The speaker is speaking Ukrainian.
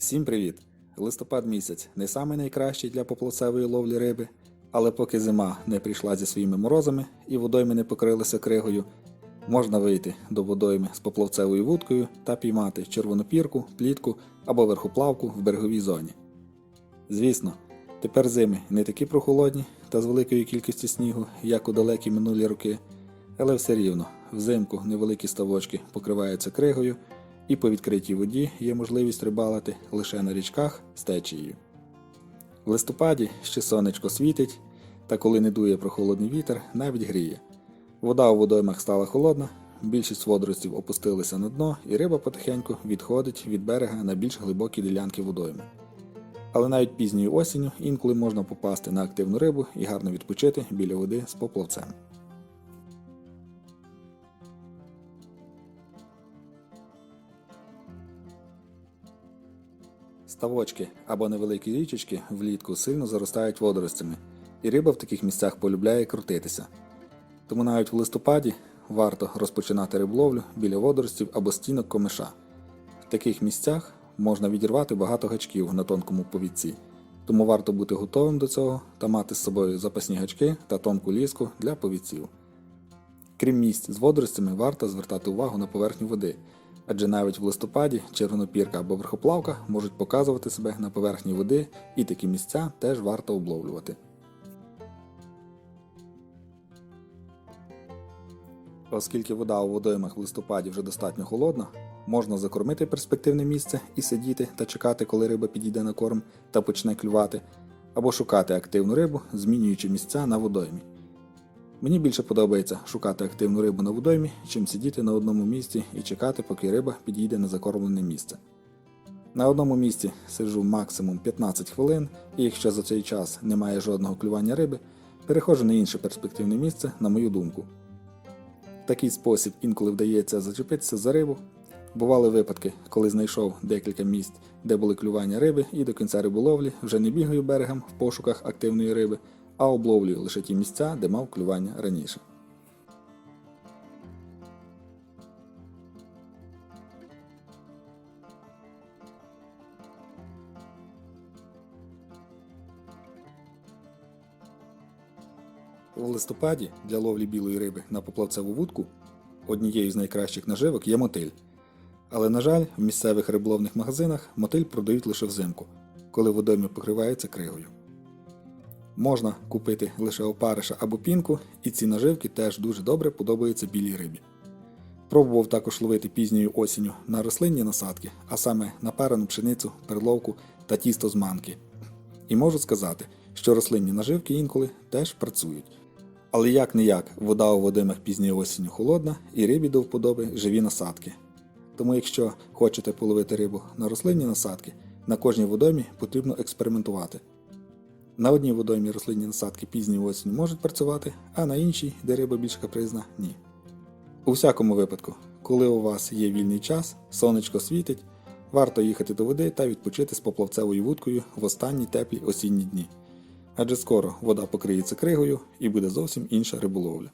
Всім привіт! Листопад місяць не самий найкращий для поплавцевої ловлі риби, але поки зима не прийшла зі своїми морозами і водойми не покрилися кригою, можна вийти до водойми з поплавцевою вудкою та піймати червонопірку, плітку або верхоплавку в береговій зоні. Звісно, тепер зими не такі прохолодні та з великою кількістю снігу, як у далекі минулі роки, але все рівно взимку невеликі ставочки покриваються кригою, і по відкритій воді є можливість рибалити лише на річках з течією. В листопаді ще сонечко світить, та коли не дує прохолодний вітер, навіть гріє. Вода у водоймах стала холодна, більшість водоростів опустилися на дно, і риба потихеньку відходить від берега на більш глибокі ділянки водойми. Але навіть пізньою осінню інколи можна попасти на активну рибу і гарно відпочити біля води з поплавцем. Ставочки або невеликі річечки влітку сильно заростають водоростями, і риба в таких місцях полюбляє крутитися. Тому навіть в листопаді варто розпочинати риболовлю біля водоростів або стінок комиша. В таких місцях можна відірвати багато гачків на тонкому повідці, тому варто бути готовим до цього та мати з собою запасні гачки та тонку ліску для повідців. Крім місць з водоростями, варто звертати увагу на поверхню води, адже навіть в листопаді червонопірка або верхоплавка можуть показувати себе на поверхні води, і такі місця теж варто обловлювати. Оскільки вода у водоймах в листопаді вже достатньо холодна, можна закормити перспективне місце і сидіти та чекати, коли риба підійде на корм та почне клювати, або шукати активну рибу, змінюючи місця на водоймі. Мені більше подобається шукати активну рибу на водоймі, чим сидіти на одному місці і чекати, поки риба підійде на закормлене місце. На одному місці сиджу максимум 15 хвилин, і якщо за цей час немає жодного клювання риби, переходжу на інше перспективне місце, на мою думку. Такий спосіб інколи вдається зачепитися за рибу. Бували випадки, коли знайшов декілька місць, де були клювання риби, і до кінця риболовлі вже не бігаю берегом в пошуках активної риби, а обловлюю лише ті місця, де мав клювання раніше. В листопаді для ловлі білої риби на поплавцеву вудку однією з найкращих наживок є мотиль. Але, на жаль, в місцевих риболовних магазинах мотиль продають лише взимку, коли водойми покриваються кригою. Можна купити лише опариша або пінку, і ці наживки теж дуже добре подобаються білій рибі. Пробував також ловити пізньою осінню на рослинні насадки, а саме на парену пшеницю, перловку та тісто з манки. І можу сказати, що рослинні наживки інколи теж працюють. Але як не як, вода у водимах пізньої осінню холодна і рибі до вподоби живі насадки. Тому якщо хочете половити рибу на рослинні насадки, на кожній водоймі потрібно експериментувати. На одній водоймі рослинні насадки пізні осінь можуть працювати, а на іншій, де риба більш капризна, ні. У всякому випадку, коли у вас є вільний час, сонечко світить, варто їхати до води та відпочити з поплавцевою вудкою в останні теплі осінні дні. Адже скоро вода покриється кригою і буде зовсім інша риболовля.